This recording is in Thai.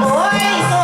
โอ้ย